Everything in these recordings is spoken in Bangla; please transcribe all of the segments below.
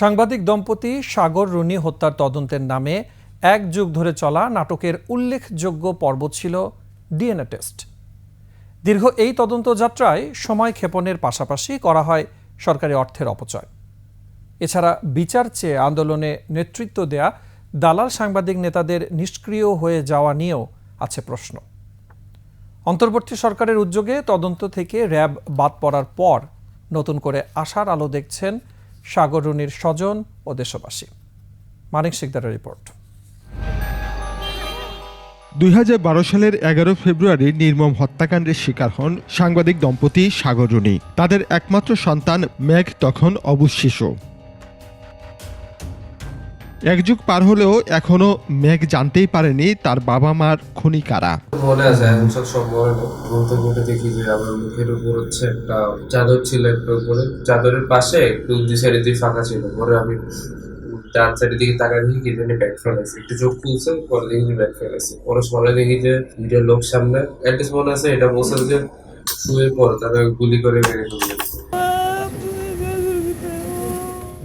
সাংবাদিক দম্পতি সাগর রুনি হত্যার তদন্তের নামে এক যুগ ধরে চলা নাটকের উল্লেখযোগ্য পর্ব ছিল ডিএনএ টেস্ট। দীর্ঘ এই তদন্ত যাত্রায় সময় ক্ষেপণের পাশাপাশি করা হয় সরকারি অর্থের অপচয়। এছাড়া বিচার চেয়ে আন্দোলনে নেতৃত্ব দেয়া দালাল সাংবাদিক নেতাদের নিষ্ক্রিয় হয়ে যাওয়া নিয়েও আছে প্রশ্ন। অন্তর্বর্তী সরকারের উদ্যোগে তদন্ত থেকে র্যাব বাদ পড়ার পর নতুন করে আশার আলো দেখছেন সাগররুনির স্বজন ও দেশবাসী। মানিক সিকদারের রিপোর্ট। দুই হাজার বারো সালের এগারো ফেব্রুয়ারি নির্মম হত্যাকাণ্ডের শিকার হন সাংবাদিক দম্পতি সাগরুনি তাদের একমাত্র সন্তান মেঘ তখন অবুজ শিশু এক যুগ পার হলেও এখনও মেঘ জানতেই পারেনি তার বাবা মার খুনি কারা মনে আছে এখন সব সব ঘুমতে ঘুমতে দেখি যে আমার মুখের উপর হচ্ছে একটা চাদর ছিল একটা উপরে। চাদরের পাশে একটু দুই সাইডে দিয়ে ফাঁকা ছিল। পরে আমি চার সাইডের দিকে তাকাই দেখি কি জানি ব্যাগ ফেলেছে একটু চোখ খুলছে, পরে দেখি যে ব্যাগ ফেলেছে পরে সবাই দেখি যে দুইটা লোক সামনে। অ্যাটলিস্ট মনে আছে এটা বলছে যে শুয়ে পর তারা গুলি করে মেরে ফেলবে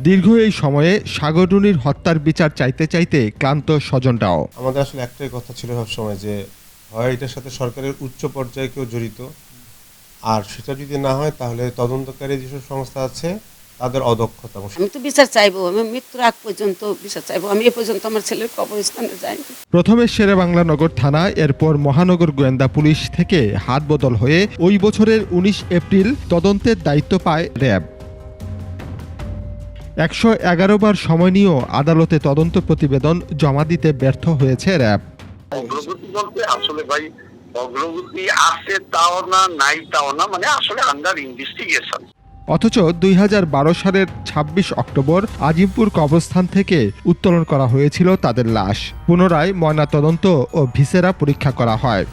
দীর্ঘ এই সময়ে সাগরুনির হত্যার বিচার চাইতে চাইতে ক্লান্ত স্বজনরাও। আমাদের আসলে একটাই কথা ছিল সবসময় যে হয় এটার সাথে সরকারের উচ্চ পর্যায়ে কেউ জড়িত আর সেটা যদি না হয় তাহলে তদন্তকারী যেসব সংস্থা আছে তাদের অদক্ষতা আমি তো বিচার চাইব আমি মৃত্যুর আগ পর্যন্ত বিচার চাইব আমি এ পর্যন্ত আমার ছেলের কবরস্থানে যাইনি। প্রথমে শেরেবাংলা নগর থানা এরপর মহানগর গোয়েন্দা পুলিশ থেকে হাত বদল হয়ে ওই বছরের ১৯ এপ্রিল তদন্তের দায়িত্ব পায় র্যাব। একশো এগারো বার সময় নিয়েও আদালতে তদন্ত প্রতিবেদন জমা দিতে ব্যর্থ হয়েছে র্যাব। অগ্রগতি বলতে আসলে ভাই অগ্রগতি আছে তাও না নাই তাও না মানে আসলে আন্ডার ইনভেস্টিগেশন অথচ দুই হাজার বারো সালের ২৬ অক্টোবর আজিমপুর কবরস্থান থেকে উত্তোলন করা হয়েছিল তাদের লাশ। পুনরায় ময়নাতদন্ত ও ভিসেরা পরীক্ষা করা হয়।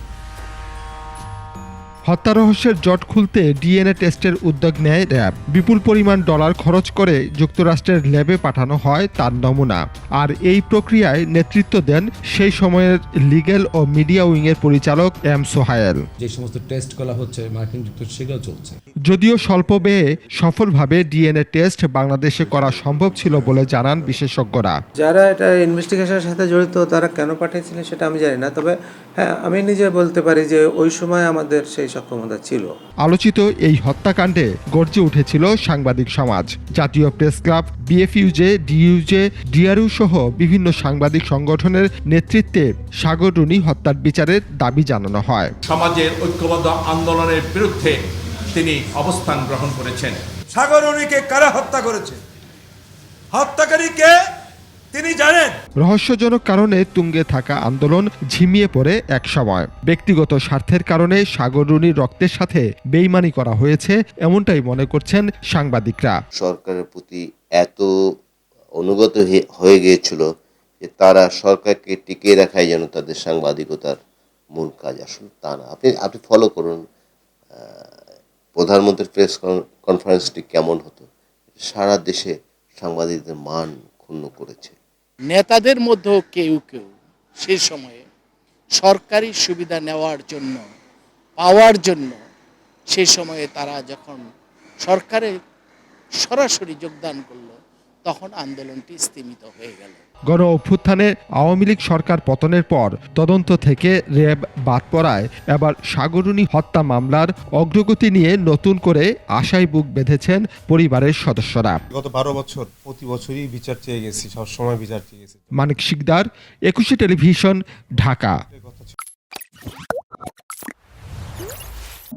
হত্যা রহস্যের জট খুলতে ডিএনএ টেস্টের উদ্যোগ নেয় র্যাব। বিপুল পরিমাণ ডলার খরচ করে যুক্তরাষ্ট্রের ল্যাবে পাঠানো হয় তার নমুনা। আর এই প্রক্রিয়ায় নেতৃত্ব দেন সেই সময়ের লিগ্যাল ও মিডিয়া উইংয়ের পরিচালক এম সোহায়েল। যে সমস্ত টেস্ট করা হচ্ছে মার্কিন যুক্তরাষ্ট্র সেগুলো চলছে। যদিও স্বল্প ব্যয়ে সফলভাবে ডিএনএ টেস্ট বাংলাদেশে করা সম্ভব ছিল বলে জানান বিশেষজ্ঞরা। যারা এটা ইনভেস্টিগেশনের সাথে জড়িত তারা কেন পাঠিয়েছিলেন সেটা আমি জানি না। তবে হ্যাঁ আমি নিজে বলতে পারি যে ওই সময় আমাদের সেই সক্ষমতা ছিল। আলোচিত এই হত্যাকাণ্ডে গর্জে উঠেছিল সাংবাদিক সমাজ। জাতীয় press club B F U J D U J D R U সহ বিভিন্ন সাংবাদিক সংগঠনের নেতৃত্বে সাগর রুনি হত্যার বিচারের দাবি জানানো হয়। সমাজের ঐক্যবদ্ধ আন্দোলনের বিরুদ্ধে তিনি অবস্থান গ্রহণ করেছেন। সাগরণীকে কারা হত্যা করেছে? হত্যাকারীকে তিনি জানেন। রহস্যজনক কারণে তুঙ্গে থাকা আন্দোলন ঝিমিয়ে পড়ে এক সময়। ব্যক্তিগত স্বার্থের কারণে সাগর রুনির রক্তের সাথে বেইমানি করা হয়েছে এমনটাই মনে করছেন সাংবাদিকরা। সরকারের প্রতি এত অনুগত হয়ে- হয়ে গিয়েছিল যে তারা সরকারকে টিকিয়ে রাখাই যেন তাদের সাংবাদিকতার মূল কাজ। আসলে তা না। আপনি আপনি ফলো করুন প্রধানমন্ত্রীর প্রেস কনফারেন্সটি কেমন হতো? সারা দেশে সাংবাদিকদের মান ক্ষুণ্ণ করেছে। নেতাদের মধ্যেও কেউ কেউ সে সময়ে সরকারি সুবিধা নেওয়ার জন্য, পাওয়ার জন্য সে সময়ে তারা যখন সরকারে সরাসরি যোগদান করল তখন আন্দোলনটি স্তীমিত হয়ে গেল। গণ অভ্যুত্থানে আওয়ামী লীগ সরকার পতনের পর তদন্ত থেকে র্যাব বাদ পড়ায়। এবার সাগরুনি হত্যা মামলার অগ্রগতি নিয়ে নতুন করে আশায় বুক বেঁধেছেন পরিবারের সদস্যরা। গত বারো বছর প্রতি বছরই বিচার চেয়ে গেছি সবসময় বিচার চেয়ে গেছি। মানিক শিকদার একুশে টেলিভিশন ঢাকা।